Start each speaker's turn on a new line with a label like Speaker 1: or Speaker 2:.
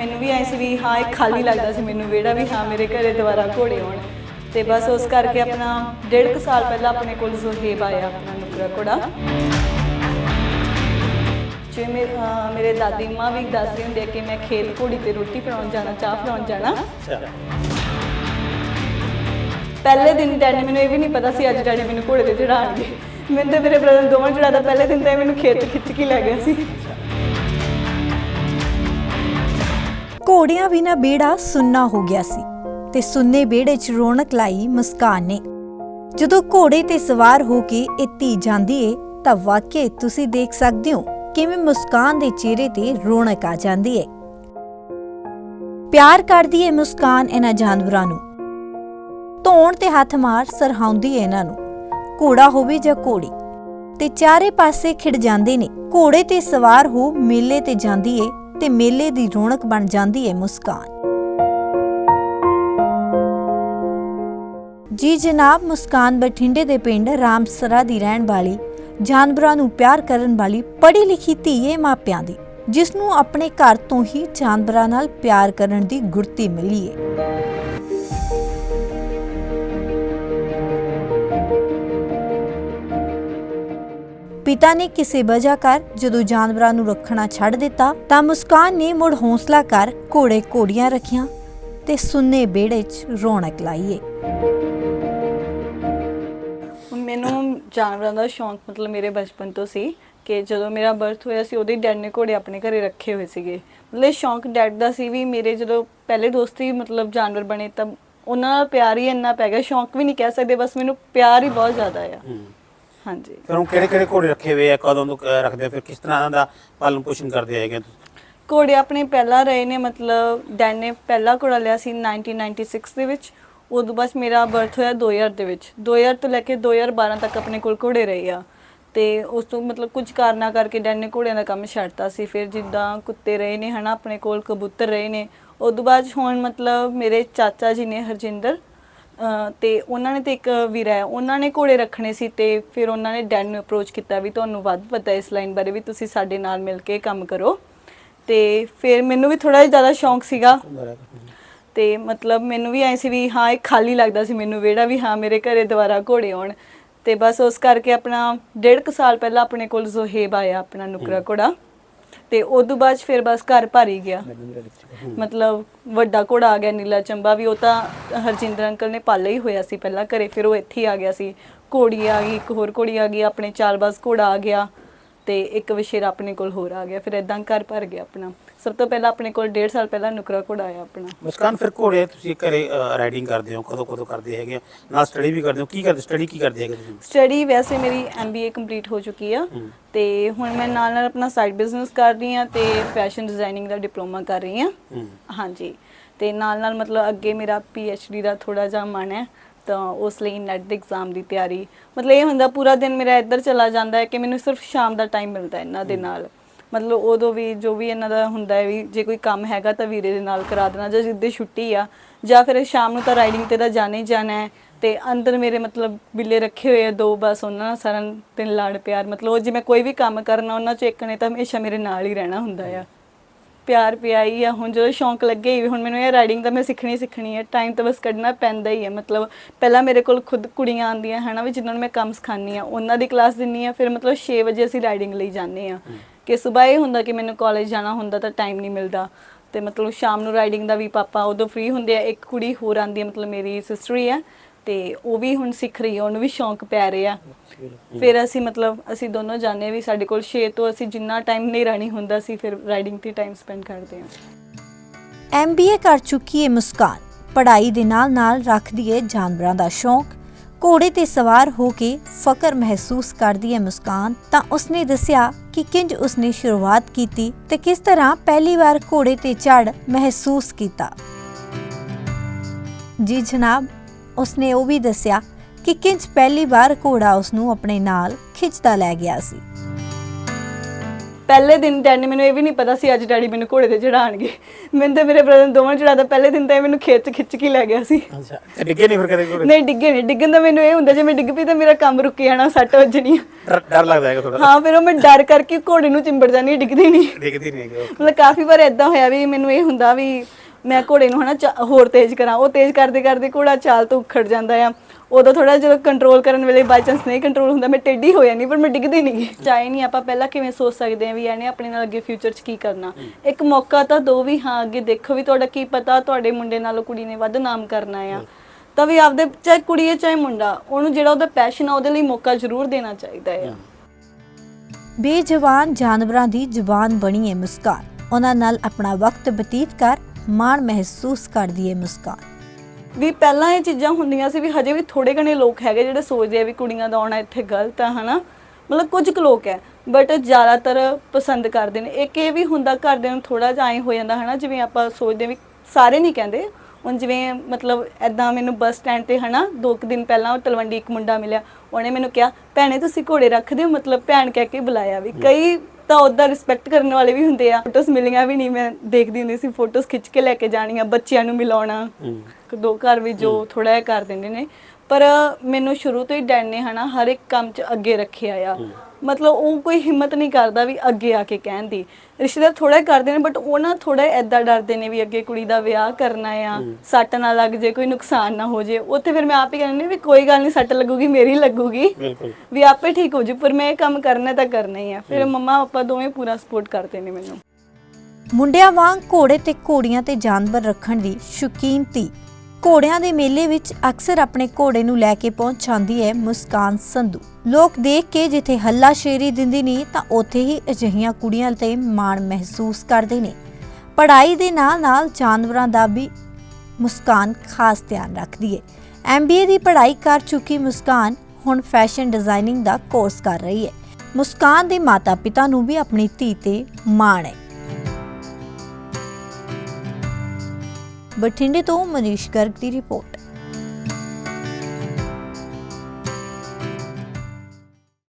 Speaker 1: ਮੈਨੂੰ ਵੀ ਐਂ ਸੀ ਵੀ ਹਾਂ ਇੱਕ ਖਾਲੀ ਲੱਗਦਾ ਸੀ ਮੈਨੂੰ ਵਿਹੜਾ ਵੀ ਹਾਂ ਮੇਰੇ ਘਰੇ ਦੁਬਾਰਾ ਘੋੜੇ ਆਉਣ। ਤੇ ਬਸ ਉਸ ਕਰਕੇ ਆਪਣਾ ਡੇਢ ਕੁ ਸਾਲ ਪਹਿਲਾਂ ਆਪਣੇ ਕੋਲ ਜ਼ੋਹੇਬ ਆਇਆ ਆਪਣਾ ਨੁਕਰਾ ਘੋੜਾ। ਅਹ ਮੇਰੇ ਦਾਦੀ ਮਾਂ ਵੀ ਦੱਸਦੀ ਹੁੰਦੀ ਕਿ ਮੈਂ ਖੇਤ ਘੋੜੀ ਤੇ ਰੋਟੀ ਬਣਾਉਣ ਜਾਣਾ ਚਾਹ ਬਣਾਉਣ ਜਾਣਾ। ਪਹਿਲੇ ਦਿਨ ਡੈਡੀ ਮੈਨੂੰ ਇਹ ਵੀ ਨਹੀਂ ਪਤਾ ਸੀ ਅੱਜ ਡੈਡੀ ਮੈਨੂੰ ਘੋੜੇ ਤੇ ਚੜਾਉਣਗੇ ਮੈਨੂੰ ਤੇ ਮੇਰੇ ਬ੍ਰਦਰ ਦੋਵਾਂ ਚੜਾਦਾ ਪਹਿਲੇ ਦਿਨ ਤਾਂ ਇਹ ਮੈਨੂੰ ਖੇਤ ਖਿੱਚ ਕੇ ਲੈ ਗਿਆ ਸੀ।
Speaker 2: ਘੋੜਿਆਂ ਬਿਨਾ ਬੇੜਾ ਸੁੰਨਾ ਹੋ ਗਿਆ ਸੀ ਤੇ ਸੁੰਨੇ ਬੇੜੇ 'ਚ ਰੌਣਕ ਲਾਈ ਮੁਸਕਾਨ ਨੇ। ਜਦੋਂ ਘੋੜੇ ਤੇ ਸਵਾਰ ਹੋ ਕੇ ਇਹ ਜਾਂਦੀ ਏ, ਤਾਂ ਵਾਕਿਆ ਤੁਸੀਂ ਦੇਖ ਸਕਦੇ ਹੋ ਕਿਵੇਂ ਮੁਸਕਾਨ ਦੇ ਚਿਹਰੇ ਤੇ ਰੌਣਕ ਆ ਜਾਂਦੀ ਏ। ਪਿਆਰ ਕਰਦੀ ਏ ਮੁਸਕਾਨ ਇਹਨਾਂ ਜਾਨਵਰਾਂ ਨੂੰ। ਧੌਣ ਤੇ ਹੱਥ ਮਾਰ ਸਰਹਾਉਂਦੀ ਏ ਇਹਨਾਂ ਨੂੰ। ਘੋੜਾ ਹੋਵੇ ਜਾਂ ਘੋੜੀ, ਤੇ ਚਾਰੇ ਪਾਸੇ ਖਿੜ ਜਾਂਦੇ ਨੇ। ਘੋੜੇ ਤੇ ਸਵਾਰ ਹੋ ਮੇਲੇ ਤੇ ਜਾਂਦੀ ਏ ਤੇ ਮੇਲੇ ਦੀ ਰੌਣਕ ਬਣ ਜਾਂਦੀ ਏ ਮੁਸਕਾਨ। ਜੀ ਜਨਾਬ, ਮੁਸਕਾਨ ਬਠਿੰਡੇ ਦੇ ਪਿੰਡ ਰਾਮਸਰਾ ਦੀ ਰਹਿਣ ਵਾਲੀ, ਜਾਨਵਰਾਂ ਨੂੰ ਪਿਆਰ ਕਰਨ ਵਾਲੀ ਪੜ੍ਹੀ ਲਿਖੀ ਧੀ ਏ ਮਾਪਿਆਂ ਦੀ ਜਿਸ ਨੂੰ ਆਪਣੇ ਘਰ ਤੋਂ ਹੀ ਜਾਨਵਰਾਂ ਨਾਲ ਪਿਆਰ ਕਰਨ ਦੀ ਗੁਰਤੀ ਮਿਲੀ ਏ। ਪਿਤਾ ਨੇ ਕਿਸੇ ਵਜ੍ਹਾ ਕਰ ਜਦੋਂ ਜਾਨਵਰਾਂ ਨੂੰ ਰੱਖਣਾ ਛੱਡ ਦਿੱਤਾ ਤਾਂ ਮੁਸਕਾਨ ਨੇ ਮੁੜ ਹੌਸਲਾ ਕਰ ਘੋੜੇ ਘੋੜੀਆਂ ਰੱਖੀਆਂ ਤੇ ਸੁੰਨੇ ਬੇੜੇ 'ਚ ਰੌਣਕ ਲਾਈਏ
Speaker 1: ਮੈਨੂੰ ਜਾਨਵਰਾਂ ਦਾ ਸ਼ੌਂਕ ਮਤਲਬ ਮੇਰੇ ਬਚਪਨ ਤੋਂ ਸੀ ਕਿ ਜਦੋਂ ਮੇਰਾ ਬਰਥ ਹੋਇਆ ਸੀ ਉਹਦੇ ਡੈਡ ਨੇ ਘੋੜੇ ਆਪਣੇ ਘਰੇ ਰੱਖੇ ਹੋਏ ਸੀਗੇ। ਮਤਲਬ ਇਹ ਸ਼ੌਂਕ ਡੈਡ ਦਾ ਸੀ ਵੀ ਮੇਰੇ ਜਦੋਂ ਪਹਿਲੇ ਦੋਸਤ ਹੀ ਮਤਲਬ ਜਾਨਵਰ ਬਣੇ ਤਾਂ ਉਹਨਾਂ ਨਾਲ ਪਿਆਰ ਹੀ ਇੰਨਾ ਪੈ ਗਿਆ ਸ਼ੌਂਕ ਵੀ ਨਹੀਂ ਕਹਿ ਸਕਦੇ ਬਸ ਮੈਨੂੰ ਪਿਆਰ ਹੀ ਬਹੁਤ ਜ਼ਿਆਦਾ ਆ।
Speaker 3: ਹੂੰ।
Speaker 1: ਹਾਂਜੀ।
Speaker 3: ਫਿਰ ਉਹ ਕਿਹੜੇ ਕਿਹੜੇ ਘੋੜੇ ਰੱਖੇ ਹੋਏ ਆ? ਕਦੋਂ ਤੋਂ ਅਹ, ਰੱਖਦੇ ਆ? ਫਿਰ ਕਿਸ ਤਰ੍ਹਾਂ ਦਾ ਪਾਲਣ ਪੋਸ਼ਣ ਕਰਦੇ ਹੈਗੇ ਤੁਸੀਂ?
Speaker 1: ਘੋੜੇ ਆਪਣੇ ਪਹਿਲਾਂ ਰਹੇ ਨੇ ਮਤਲਬ ਡੈਡ ਨੇ ਪਹਿਲਾ ਘੋੜਾ ਲਿਆ ਸੀ 1996 ਦੇ ਵਿੱਚ। ਉਦੋਂ ਬਾਅਦ ਮੇਰਾ ਬਰਥ ਹੋਇਆ 2000 ਦੇ ਵਿੱਚ। 2000 ਤੋਂ ਲੈ ਕੇ 2012 ਤੱਕ ਆਪਣੇ ਕੋਲ ਘੋੜੇ ਰਹੇ ਆ। ਤੇ ਉਸ ਤੋਂ ਮਤਲਬ ਕੁਝ ਕਾਰਨਾਂ ਕਰਕੇ ਡੈਡ ਨੇ ਘੋੜਿਆਂ ਦਾ ਕੰਮ ਛੱਡਤਾ ਸੀ। ਫਿਰ ਜਿੱਦਾਂ ਕੁੱਤੇ ਰਹੇ ਨੇ ਹਨਾ ਆਪਣੇ ਕੋਲ ਕਬੂਤਰ ਰਹੇ ਨੇ। ਉਦੋਂ ਬਾਅਦ ਹੁਣ ਮਤਲਬ ਮੇਰੇ ਚਾਚਾ ਜੀ ਨੇ ਹਰਜਿੰਦਰ ਤੇ ਉਹਨਾਂ ਨੇ ਤੇ ਇੱਕ ਵੀਰਾ ਹੈ, ਉਹਨਾਂ ਨੇ ਘੋੜੇ ਰੱਖਣੇ ਸੀ ਤੇ ਫਿਰ ਉਹਨਾਂ ਨੇ ਡੈਡ ਨੂੰ ਅਪਰੋਚ ਕੀਤਾ ਵੀ ਤੁਹਾਨੂੰ ਵੱਧ ਪਤਾ ਇਸ ਲਾਈਨ ਬਾਰੇ ਵੀ ਤੁਸੀਂ ਸਾਡੇ ਨਾਲ ਮਿਲ ਕੇ ਕੰਮ ਕਰੋ। ਤੇ ਫਿਰ ਮੈਨੂੰ ਵੀ ਥੋੜਾ ਜਿਹਾ ਜ਼ਿਆਦਾ ਸ਼ੌਂਕ ਸੀਗਾ। ਤੇ ਮਤਲਬ ਮੈਨੂੰ ਵੀ ਐ ਸੀ ਵੀ ਹਾਂ, ਇਹ ਖਾਲੀ ਲੱਗਦਾ ਸੀ ਮੈਨੂੰ ਵਿਹੜਾ ਵੀ ਹਾਂ, ਮੇਰੇ ਘਰੇ ਦੁਬਾਰਾ ਘੋੜੇ ਆਉਣ। ਤੇ ਬਸ ਉਸ ਕਰਕੇ ਆਪਣਾ ਡੇਢ ਕੁ ਸਾਲ ਪਹਿਲਾਂ ਆਪਣੇ ਕੋਲ ਜ਼ੋਹੇਬ ਆਇਆ, ਆਪਣਾ ਨੁਕਰਾ ਘੋੜਾ। ਤੇ ਉਦੋਂ ਬਾਅਦ ਫਿਰ ਬਸ ਘਰ ਭਰ ਗਿਆ। ਮਤਲਬ ਵੱਡਾ ਘੋੜਾ ਆ ਗਿਆ ਨੀਲਾ ਚੰਬਾ ਵੀ ਉਹ ਤਾਂ ਹਰਜਿੰਦਰ ਅੰਕਲ ਨੇ ਪਾਲਿਆ ਹੀ ਹੋਇਆ ਸੀ ਪਹਿਲਾਂ ਘਰੇ ਫਿਰ ਉਹ ਇੱਥੇ ਹੀ ਆ ਗਿਆ ਸੀ। ਘੋੜੀ ਆ ਗਈ ਇੱਕ ਹੋਰ ਘੋੜੀ ਆ ਗਈ ਆਪਣੇ ਚਾਲਬਾਜ਼ ਘੋੜਾ ਆ ਗਿਆ ਤੇ ਇੱਕ ਵਿਸ਼ੇਰਾ ਆਪਣੇ ਕੋਲ ਹੋਰ ਆ ਗਿਆ ਫਿਰ ਇਦਾਂ ਘਰ ਭਰ ਗਿਆ ਆਪਣਾ। ਸਭ ਤੋਂ ਪਹਿਲਾਂ ਆਪਣੇ ਕੋਲ 1.5 ਸਾਲ ਪਹਿਲਾਂ ਨੁਕਰਾ ਘੋੜਾ ਆਇਆ ਆਪਣਾ।
Speaker 3: ਮੁਸਕਾਨ ਫਿਰ ਘੋੜੇ ਤੁਸੀਂ ਘਰੇ ਰਾਈਡਿੰਗ ਕਰਦੇ ਹੋ ਕਦੋਂ ਕਦੋਂ ਕਰਦੇ ਹੈਗੇ? ਨਾਲ ਸਟੱਡੀ ਵੀ ਕਰਦੇ ਹੋ ਕੀ ਕਰਦੇ ਸਟੱਡੀ ਕੀ ਕਰਦੇ ਹੈਗੇ ਤੁਸੀਂ?
Speaker 1: ਸਟੱਡੀ ਵੈਸੇ ਮੇਰੀ ਐਮਬੀਏ ਕੰਪਲੀਟ ਹੋ ਚੁੱਕੀ ਆ
Speaker 3: ਹੂੰ।
Speaker 1: ਤੇ ਹੁਣ ਮੈਂ ਨਾਲ ਨਾਲ ਆਪਣਾ ਸਾਈਡ ਬਿਜ਼ਨਸ ਕਰ ਰਹੀ ਆ ਤੇ ਫੈਸ਼ਨ ਡਿਜ਼ਾਈਨਿੰਗ ਦਾ ਡਿਪਲੋਮਾ ਕਰ ਰਹੀ ਆ।
Speaker 3: ਹੂੰ।
Speaker 1: ਹਾਂਜੀ। ਤੇ ਨਾਲ ਨਾਲ ਮਤਲਬ ਅੱਗੇ ਮੇਰਾ ਡੀ ਦਾ ਥੋੜਾ ਜਿਹਾ ਮਨ ਹੈ ਤਾਂ ਉਸ ਲਈ ਨੈਟ ਦੇ ਐਗਜ਼ਾਮ ਦੀ ਤਿਆਰੀ। ਮਤਲਬ ਇਹ ਹੁੰਦਾ ਪੂਰਾ ਦਿਨ ਮੇਰਾ ਇੱਧਰ ਚਲਾ ਜਾਂਦਾ ਹੈ ਕਿ ਮੈਨੂੰ ਸਿਰਫ ਸ਼ਾਮ ਦਾ ਟਾਈਮ ਮਿਲਦਾ ਹੈ ਇਹਨਾਂ ਦੇ ਨਾਲ। ਮਤਲਬ ਉਦੋਂ ਵੀ ਜੋ ਵੀ ਇਹਨਾਂ ਦਾ ਹੁੰਦਾ ਹੈ ਵੀ ਜੇ ਕੋਈ ਕੰਮ ਹੈਗਾ ਤਾਂ ਵੀਰੇ ਦੇ ਨਾਲ ਕਰਾ ਦੇਣਾ, ਜਾਂ ਜਿੱਦੇ ਛੁੱਟੀ ਆ, ਜਾਂ ਫਿਰ ਸ਼ਾਮ ਨੂੰ ਤਾਂ ਰਾਈਡਿੰਗ ਤੇ ਤਾਂ ਜਾਣਾ ਹੀ ਜਾਣਾ ਹੈ ਤੇ ਅੰਦਰ ਮੇਰੇ ਮਤਲਬ ਬਿੱਲੇ ਰੱਖੇ ਹੋਏ ਆ ਦੋ ਬਸ ਉਹਨਾਂ ਨਾਲ ਸਾਰਾ ਦਿਨ ਲਾੜ ਪਿਆਰ, ਮਤਲਬ ਉਹ ਜੇ ਮੈਂ ਕੋਈ ਵੀ ਕੰਮ ਕਰਨਾ ਉਹਨਾਂ ਚੋਂ ਇੱਕ ਨੇ ਤਾਂ ਹਮੇਸ਼ਾ ਮੇਰੇ ਨਾਲ ਹੀ ਰਹਿਣਾ ਹੁੰਦਾ ਆ। ਪਿਆਰ ਪਿਆਈ ਆ, ਹੁਣ ਜਦੋਂ ਸ਼ੌਂਕ ਲੱਗੇ ਹੀ ਹੁਣ ਮੈਨੂੰ ਇਹ ਰਾਈਡਿੰਗ ਤਾਂ ਮੈਂ ਸਿੱਖਣੀ ਸਿੱਖਣੀ ਹੈ ਟਾਈਮ ਤਾਂ ਬਸ ਕੱਢਣਾ ਪੈਂਦਾ ਹੀ ਹੈ, ਮਤਲਬ ਪਹਿਲਾਂ ਮੇਰੇ ਕੋਲ ਖੁਦ ਕੁੜੀਆਂ ਆਉਂਦੀਆਂ, ਹਨਾ ਵੀ ਜਿਨ੍ਹਾਂ ਨੂੰ ਮੈਂ ਕੰਮ ਸਿਖਾਉਂਦੀ ਆ ਉਹਨਾਂ ਦੀ ਕਲਾਸ ਦਿੰਨੀ ਆ ਫਿਰ ਮਤਲਬ 6 ਵਜੇ ਅਸੀਂ ਰਾਈਡਿੰਗ ਲਈ ਜਾਂਦੇ ਆ ਕਿ ਸਵੇਰ ਇਹ ਹੁੰਦਾ ਕਿ ਮੈਨੂੰ ਕਾਲਜ ਜਾਣਾ ਹੁੰਦਾ ਤਾਂ ਟਾਈਮ ਨਹੀਂ ਮਿਲਦਾ। ਤੇ ਮਤਲਬ ਸ਼ਾਮ ਨੂੰ ਰਾਈਡਿੰਗ ਦਾ ਵੀ ਪਾਪਾ ਉਦੋਂ ਫ੍ਰੀ ਹੁੰਦੇ ਆ, ਇੱਕ ਕੁੜੀ ਹੋਰ ਆਉਂਦੀ ਆ, ਮਤਲਬ ਮੇਰੀ ਸਿਸਟਰ ਹੀ ਆ, ਤੇ ਉਹ ਵੀ ਹੁਣ ਸਿੱਖ ਰਹੀ ਆ, ਉਹਨੂੰ ਵੀ ਸ਼ੌਂਕ ਪੈ ਰਿਹਾ ਫਿਰ ਅਸੀਂ ਮਤਲਬ ਅਸੀਂ ਦੋਨੋਂ ਜਾਂਦੇ ਹਾਂ ਵੀ ਸਾਡੇ ਕੋਲ 6 ਤੋਂ ਅਸੀਂ ਜਿੰਨਾ ਟਾਈਮ ਨਹੀਂ ਰਹਿਣੀ ਹੁੰਦਾ ਸੀ ਫਿਰ ਰਾਈਡਿੰਗ ਤੇ ਟਾਈਮ ਸਪੈਂਡ ਕਰਦੇ ਹਾਂ
Speaker 2: ਐਮਬੀਏ ਕਰ ਚੁੱਕੀ ਹੈ ਮੁਸਕਾਨ। ਪੜ੍ਹਾਈ ਦੇ ਨਾਲ-ਨਾਲ ਰੱਖਦੀ ਹੈ ਜਾਨਵਰਾਂ ਦਾ ਸ਼ੌਂਕ। ਘੋੜੇ ਤੇ ਸਵਾਰ ਹੋ ਕੇ ਫਕਰ ਮਹਿਸੂਸ ਕਰਦੀ ਏ ਮੁਸਕਾਨ, ਤਾਂ ਉਸਨੇ ਦੱਸਿਆ ਕਿ ਕਿੰਜ ਉਸਨੇ ਸ਼ੁਰੂਆਤ ਕੀਤੀ ਤੇ ਕਿਸ ਤਰ੍ਹਾਂ ਪਹਿਲੀ ਵਾਰ ਘੋੜੇ ਤੇ ਚੜ ਮਹਿਸੂਸ ਕੀਤਾ। ਜੀ ਜਨਾਬ, ਉਸਨੇ ਉਹ ਵੀ ਦੱਸਿਆ ਕਿ ਕਿੰਜ ਪਹਿਲੀ ਵਾਰ ਘੋੜਾ ਉਸਨੂੰ ਆਪਣੇ ਨਾਲ ਖਿੱਚਦਾ ਲੈ ਗਿਆ ਸੀ।
Speaker 1: ਪਹਿਲੇ ਦਿਨ ਡੈਡੀ ਨੇ ਮੈਨੂੰ ਇਹ ਵੀ ਨਹੀਂ ਪਤਾ ਸੀ ਅੱਜ ਡੈਡੀ ਮੈਨੂੰ ਘੋੜੇ ਤੇ ਚੜਾਣਗੇ ਮੈਨੂੰ ਤੇ ਮੇਰੇ ਬ੍ਰਦਰ ਦੋਵਾਂ ਚੜਾਦਾ ਪਹਿਲੇ ਦਿਨ ਤਾਂ ਇਹ ਮੈਨੂੰ ਖੇਤ 'ਚ ਖਿੱਚ ਕੇ ਲੈ ਗਿਆ ਸੀ।
Speaker 3: ਅੱਛਾ ਤੇ ਡਿੱਗੇ ਨਹੀਂ ਫਿਰ ਕਦੇ ਘੋੜੇ
Speaker 1: ਨਹੀਂ ਡਿੱਗੇ ਨਹੀਂ ਡਿੱਗਣ ਦਾ ਮੈਨੂੰ ਇਹ ਹੁੰਦਾ ਜੇ ਮੈਂ ਡਿੱਗ ਪਈ ਤਾਂ ਮੇਰਾ ਕੰਮ ਰੁਕ ਜਾਣਾ ਸੱਟ ਵੱਜਣੀ।
Speaker 3: ਡਰ ਡਰ ਲੱਗਦਾ ਹੈਗਾ ਥੋੜਾ
Speaker 1: ਹਾਂ ਫਿਰ ਉਹ ਮੈਂ ਡਰ ਕਰਕੇ ਘੋੜੇ ਨੂੰ ਚਿੰਬੜ ਜਾਣੀ ਡਿੱਗਦੀ ਨਹੀਂ।
Speaker 3: ਡਿੱਗਦੀ ਨਹੀਂ ਹੈਗੀ।
Speaker 1: ਮਤਲਬ ਕਾਫੀ ਵਾਰ ਇਦਾਂ ਹੋਇਆ ਵੀ ਮੈਨੂੰ ਇਹ ਹੁੰਦਾ ਵੀ ਮੈਂ ਘੋੜੇ ਨੂੰ ਹਨਾ ਚਾ- ਹੋਰ ਤੇਜ਼ ਕਰਾਂ। ਉਹ ਤੇਜ਼ ਕਰਦੇ ਕਰਦੇ ਘੋੜਾ ਚਾਲ ਤੋਂ ਉਖੜ ਜਾਂਦਾ ਆ। ਉਦੋਂ ਥੋੜਾ ਜਦੋਂ ਕੰਟਰੋਲ ਕਰਨ ਵੇਲੇ ਬਾਈ ਚਾਂਸ ਨਹੀਂ ਕੰਟਰੋਲ ਹੁੰਦਾ ਮੈਂ ਟੇਢੀ ਹੋ ਜਾਂਦੀ ਪਰ ਮੈਂ ਡਿੱਗਦੀ ਨਹੀਂ ਚਾਹੇ ਨਹੀਂ ਆਪਾਂ ਪਹਿਲਾਂ ਕਿਵੇਂ ਸੋਚ ਸਕਦੇ ਆ ਵੀ ਇਹਨੇ ਆਪਣੇ ਨਾਲ ਅੱਗੇ ਫਿਊਚਰ 'ਚ ਕੀ ਕਰਨਾ। ਇੱਕ ਮੌਕਾ ਤਾਂ ਦੋ ਵੀ ਹਾਂ ਅੱਗੇ ਦੇਖੋ ਵੀ ਤੁਹਾਡਾ ਕੀ ਪਤਾ ਤੁਹਾਡੇ ਮੁੰਡੇ ਨਾਲੋਂ ਕੁੜੀ ਨੇ ਵੱਧ ਨਾਮ ਕਰਨਾ ਆ। ਤਾਂ ਵੀ ਆਪਦੇ ਚਾਹੇ ਕੁੜੀ ਹੈ ਚਾਹੇ ਮੁੰਡਾ ਉਹਨੂੰ ਜਿਹੜਾ ਉਹਦਾ ਪੈਸ਼ਨ ਆ ਉਹਦੇ ਲਈ ਮੌਕਾ ਜ਼ਰੂਰ ਦੇਣਾ ਚਾਹੀਦਾ ਆ।
Speaker 2: ਬੇਜਵਾਨ ਜਾਨਵਰਾਂ ਦੀ ਜ਼ੁਬਾਨ ਬਣੀ ਹੈ ਮੁਸਕਾਨ। ਉਹਨਾਂ ਨਾਲ ਆਪਣਾ ਵਕਤ ਬਤੀਤ ਕਰ ਮਾਣ ਮਹਿਸੂਸ ਕਰਦੀ ਹੈ ਮੁਸਕਾਨ।
Speaker 1: ਵੀ ਪਹਿਲਾਂ ਇਹ ਚੀਜ਼ਾਂ ਹੁੰਦੀਆਂ ਸੀ ਵੀ ਹਜੇ ਵੀ ਥੋੜੇ ਘਣੇ ਲੋਕ ਹੈਗੇ ਜਿਹੜੇ ਸੋਚਦੇ ਆ ਵੀ ਕੁੜੀਆਂ ਦਾ ਆਉਣਾ ਇੱਥੇ ਗਲਤ ਆ ਹਨਾ? ਮਤਲਬ ਕੁਝ ਕੁ ਲੋਕ ਹੈ ਬਟ ਜ਼ਿਆਦਾਤਰ ਪਸੰਦ ਕਰਦੇ ਨੇ। ਇੱਕ ਇਹ ਵੀ ਹੁੰਦਾ ਘਰਦਿਆਂ ਨੂੰ ਥੋੜਾ ਜਿਹਾ ਐ ਹੋ ਜਾਂਦਾ ਹਨਾ? ਜਿਵੇਂ ਆਪਾਂ ਸੋਚਦੇ ਵੀ ਸਾਰੇ ਨਹੀਂ ਕਹਿੰਦੇ। ਹੁਣ ਜਿਵੇਂ ਮਤਲਬ ਐਦਾਂ ਮੈਨੂੰ ਬੱਸ ਸਟੈਂਡ ਤੇ ਹਨਾ ਦੋ ਕੁ ਦਿਨ ਪਹਿਲਾਂ ਤਲਵੰਡੀ ਇੱਕ ਮੁੰਡਾ ਮਿਲਿਆ। ਉਹਨੇ ਮੈਨੂੰ ਕਿਹਾ ਭੈਣੇ ਤੁਸੀਂ ਘੋੜੇ ਰੱਖਦੇ ਹੋ? ਮਤਲਬ ਭੈਣ ਕਹਿ ਕੇ ਬੁਲਾਇਆ ਵੀ। ਕਈ ਤਾਂ ਉਹਦਾ ਰਿਸਪੈਕਟ ਕਰਨ ਵਾਲੇ ਵੀ ਹੁੰਦੇ ਆ। ਫੋਟੋਸ ਮਿਲੀਆਂ ਵੀ ਨਹੀਂ ਮੈਂ ਦੇਖਦੀ ਹੁੰਦੀ ਸੀ ਫੋਟੋਸ ਖਿੱਚ ਕੇ ਲੈ ਕੇ ਜਾਣੀਆਂ ਬੱਚਿਆਂ ਨੂੰ ਮਿਲਾਉਣਾ। ਦੋ ਘਰ ਵੀ ਜੋ ਥੋੜਾ ਜਿਹਾ ਕਰ ਦਿੰਦੇ ਨੇ। ਪਰ ਮੈਨੂੰ ਸ਼ੁਰੂ ਤੋਂ ਹੀ ਡੈਡ ਨੇ ਹਨਾ ਹਰ ਇੱਕ ਕੰਮ 'ਚ ਅੱਗੇ ਰੱਖਿਆ ਆ। ਮਤਲਬ ਉਹ ਕੋਈ ਹਿੰਮਤ ਨਹੀਂ ਕਰਦਾ ਵੀ ਅੱਗੇ ਆ ਕੇ ਕਹਿਣ ਦੀ। ਰਿਸ਼ਤੇਦਾਰ ਥੋੜਾ ਕਰਦੇ ਨੇ ਬਟ ਉਹ ਨਾ ਥੋੜਾ ਐਦਾਂ ਡਰਦੇ ਨੇ ਵੀ ਅੱਗੇ ਕੁੜੀ ਦਾ ਵਿਆਹ ਕਰਨਾ ਆ ਸੱਟ ਨਾ ਲੱਗ ਜੇ ਕੋਈ ਨੁਕਸਾਨ ਨਾ ਹੋ ਜੇ। ਉੱਥੇ ਫਿਰ ਮੈਂ ਆਪ ਹੀ ਕਹਿੰਦੀ ਵੀ ਕੋਈ ਗੱਲ ਨਹੀਂ ਸੱਟ ਲੱਗੂਗੀ ਮੇਰੀ ਲੱਗੂਗੀ।
Speaker 3: ਬਿਲਕੁਲ।
Speaker 1: ਵੀ ਆਪੇ ਠੀਕ ਹੋ ਜੂ ਪਰ ਮੈਂ ਇਹ ਕੰਮ ਕਰਨਾ ਤਾਂ ਕਰਨਾ ਹੀ ਆ। ਫਿਰ ਮੰਮਾ ਪਾਪਾ ਦੋਵੇਂ ਪੂਰਾ ਸਪੋਰਟ ਕਰਦੇ ਨੇ ਮੈਨੂੰ।
Speaker 2: ਮੁੰਡਿਆਂ ਵਾਂਗ ਘੋੜੇ ਤੇ ਘੋੜੀਆਂ ਤੇ ਜਾਨਵਰ ਰੱਖਣ ਦੀ ਸ਼ੌਕੀਨ ਧੀ। ਘੋੜਿਆਂ ਦੇ ਮੇਲੇ ਵਿੱਚ ਅਕਸਰ ਆਪਣੇ ਘੋੜੇ ਨੂੰ ਲੈ ਕੇ ਪਹੁੰਚ ਜਾਂਦੀ ਹੈ ਮੁਸਕਾਨ ਸੰਧੂ। ਲੋਕ ਦੇਖ ਕੇ ਜਿੱਥੇ ਹੱਲਾ ਸ਼ੇਰੀ ਦਿੰਦੇ ਨੇ ਤਾਂ ਉੱਥੇ ਹੀ ਅਜਿਹੀਆਂ ਕੁੜੀਆਂ ਤੇ ਮਾਣ ਮਹਿਸੂਸ ਕਰਦੇ ਨੇ। ਪੜ੍ਹਾਈ ਦੇ ਨਾਲ-ਨਾਲ ਜਾਨਵਰਾਂ ਦਾ ਵੀ ਮੁਸਕਾਨ ਖਾਸ ਧਿਆਨ ਰੱਖਦੀ ਹੈ ਐਮਬੀਏ ਦੀ ਪੜ੍ਹਾਈ ਕਰ ਚੁੱਕੀ ਮੁਸਕਾਨ ਹੁਣ ਫੈਸ਼ਨ ਡਿਜ਼ਾਈਨਿੰਗ ਦਾ ਕੋਰਸ ਕਰ ਰਹੀ ਹੈ ਮੁਸਕਾਨ ਦੇ ਮਾਤਾ-ਪਿਤਾ ਨੂੰ ਵੀ ਆਪਣੀ ਧੀ ਤੇ ਮਾਣ ਹੈ ਬਠਿੰਡੇ ਤੋਂ ਮਨੀਸ਼ ਗਰਗ ਦੀ ਰਿਪੋਰਟ।